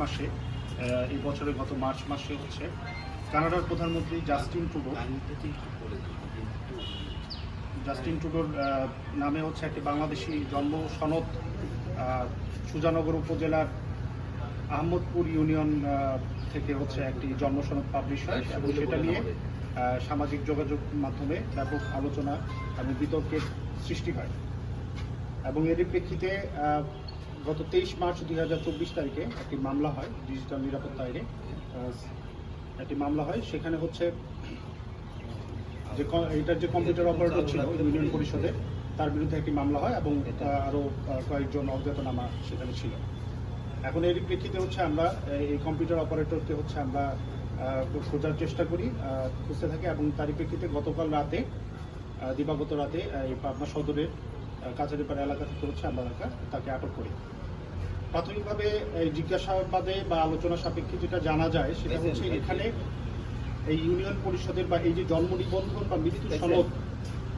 মাসে এই বছরের গত মার্চ মাসে হচ্ছে কানাডার প্রধানমন্ত্রী জাস্টিন ট্রুডো। জাস্টিন ট্রুডোর আহ, নামে হচ্ছে একটি বাংলাদেশি জন্ম সনদ সুজানগর উপজেলার আহমদপুর ইউনিয়ন থেকে হচ্ছে একটি জন্ম সনদ পাবলিশ হয় এবং সেটা নিয়ে সামাজিক যোগাযোগ মাধ্যমে ব্যাপক আলোচনা এবং বিতর্কের সৃষ্টি হয়। এবং এর প্রেক্ষিতে গত তেইশ মার্চ দুই হাজার চব্বিশ তারিখে একটি মামলা হয় ডিজিটাল নিরাপত্তা আইনে। একটি মামলা হয় সেখানে হচ্ছে যে এটার যে কম্পিউটার অপারেটর ছিল ইউনিয়ন পরিষদের তার বিরুদ্ধে একটি মামলা হয় এবং আহ, আরও আহ, কয়েকজন অজ্ঞাতনামা সেখানে ছিল। এখন এর প্রেক্ষিতে হচ্ছে আমরা এই কম্পিউটার অপারেটরকে হচ্ছে আমরা খোঁজার চেষ্টা করি খুঁজতে থাকি এবং তারই প্রেক্ষিতে গতকাল রাতে দিবাগত রাতে এই পাবনা সদরের কাছারিপাড়া এলাকা থেকে হচ্ছে আমরা তাকে- আটক করি। প্রাথমিকভাবে জিজ্ঞাসাবাদে বা আলোচনা সাপেক্ষে যেটা জানা যায় সেটা হচ্ছে এখানে এই ইউনিয়ন পরিষদের বা এই যে জন্ম নিবন্ধন বা মৃত্যু সনদ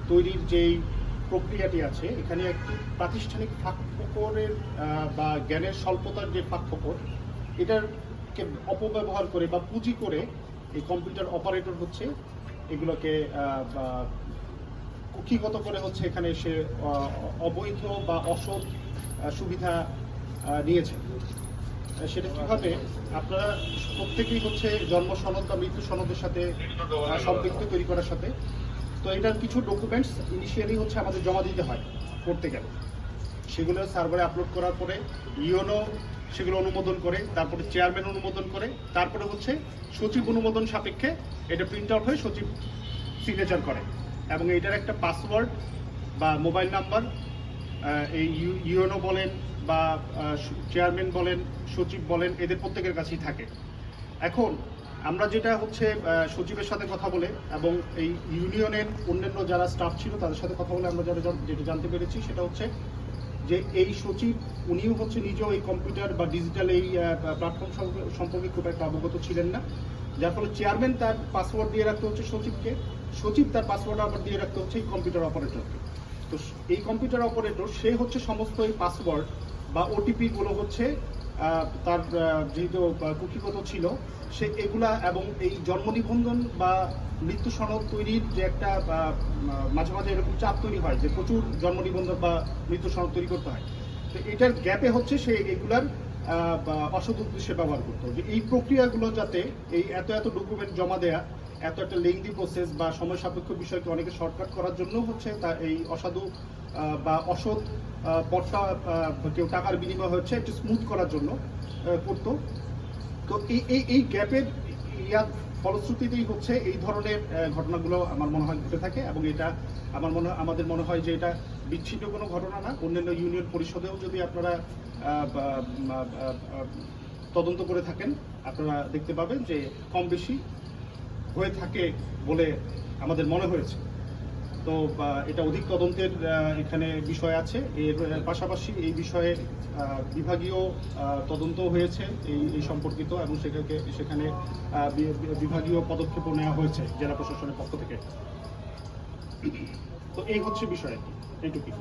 তৈরির যেই প্রক্রিয়াটি আছে এখানে একটি প্রাতিষ্ঠানিক ফাঁকফোকরের বা জ্ঞানের স্বল্পতার যে ফাঁকফোকর এটারকে অপব্যবহার করে বা পুঁজি করে এই কম্পিউটার অপারেটর হচ্ছে এগুলোকে আহ, বা কুক্ষিগত করে হচ্ছে এখানে সে অবৈধ বা অসৎ সুবিধা নিয়েছে? সেটা কীভাবে? আপনারা প্রত্যেকেই হচ্ছে জন্ম সনদ বা মৃত্যু সনদের সাথে সম্পৃক্ত তৈরি করার সাথে। তো এটার কিছু ডকুমেন্টস ইনিশিয়ালি হচ্ছে আমাদের জমা দিতে হয়, করতে গেলে। সেগুলো সার্ভারে আপলোড করার পরে ইওনো সেগুলো অনুমোদন করে, তারপরে চেয়ারম্যান অনুমোদন করে, তারপরে হচ্ছে সচিব অনুমোদন সাপেক্ষে এটা প্রিন্ট আউট হয়ে সচিব সিগনেচার করে। এবং এটার একটা পাসওয়ার্ড বা মোবাইল নাম্বার এই ইউ- ইউএনও বলেন বা চেয়ারম্যান বলেন, সচিব বলেন, এদের প্রত্যেকের কাছেই থাকে। এখন আমরা যেটা হচ্ছে সচিবের সাথে কথা বলে এবং এই ইউনিয়নের অন্যান্য যারা স্টাফ ছিল তাদের সাথে কথা বলে আমরা যারা যেটা জানতে পেরেছি সেটা হচ্ছে যে এই সচিব উনিও হচ্ছে নিজেও এই কম্পিউটার বা ডিজিটাল এই প্ল্যাটফর্ম সম্পর্কে খুব একটা অবগত ছিলেন না। যার ফলে চেয়ারম্যান তার পাসওয়ার্ড দিয়ে রাখতে হচ্ছে সচিবকে সচিব তার পাসওয়ার্ড আবার দিয়ে রাখতে হচ্ছে এই কম্পিউটার অপারেটরকে তো এই কম্পিউটার অপারেটর সে হচ্ছে সমস্ত এই পাসওয়ার্ড বা ওটিপি গুলো হচ্ছে তার যেহেতু আহ, কুক্ষিগত ছিল সে এগুলা এবং এই জন্ম নিবন্ধন বা মৃত্যু সনদ তৈরির যে একটা মাঝে মাঝে এরকম চাপ তৈরি হয় যে প্রচুর জন্ম নিবন্ধন বা মৃত্যু সনদ তৈরি করতে হয়। তো এটার গ্যাপে হচ্ছে সে এগুলার অসৎ উদ্দেশ্যে ব্যবহার করতো যে এই প্রক্রিয়াগুলো যাতে এই এত এত ডকুমেন্ট জমা দেয়া, এত একটা লেংদি প্রসেস বা সময় সাপেক্ষ বিষয়কে অনেকে শর্টকাট করার জন্য হচ্ছে তা এই অসাধু বা অসৎ পট্টা কেউ টাকার বিনিময় হচ্ছে একটু স্মুথ করার জন্য করতো। তো এই এই গ্যাপের ইয়ার ফলশ্রুতিতেই হচ্ছে এই ধরনের ঘটনাগুলো আমার মনে হয় ঘটে থাকে এবং এটা আমার মনে, আমাদের মনে হয় যে এটা বিচ্ছিন্ন কোনো ঘটনা না। অন্যান্য ইউনিয়ন পরিষদেও যদি আপনারা তদন্ত করে থাকেন, আপনারা দেখতে পাবেন যে কম বেশি হয়ে থাকে বলে আমাদের মনে হয়েছে। তো এটা অধিক তদন্তের এখানে বিষয় আছে। এর পাশাপাশি এই বিষয়ে বিভাগীয় তদন্ত হয়েছে এই এই সম্পর্কিত এবং সেটাকে সেখানে বিভাগীয় পদক্ষেপও নেওয়া হয়েছে জেলা প্রশাসনের পক্ষ থেকে। তো এই হচ্ছে বিষয় এইটুকুই।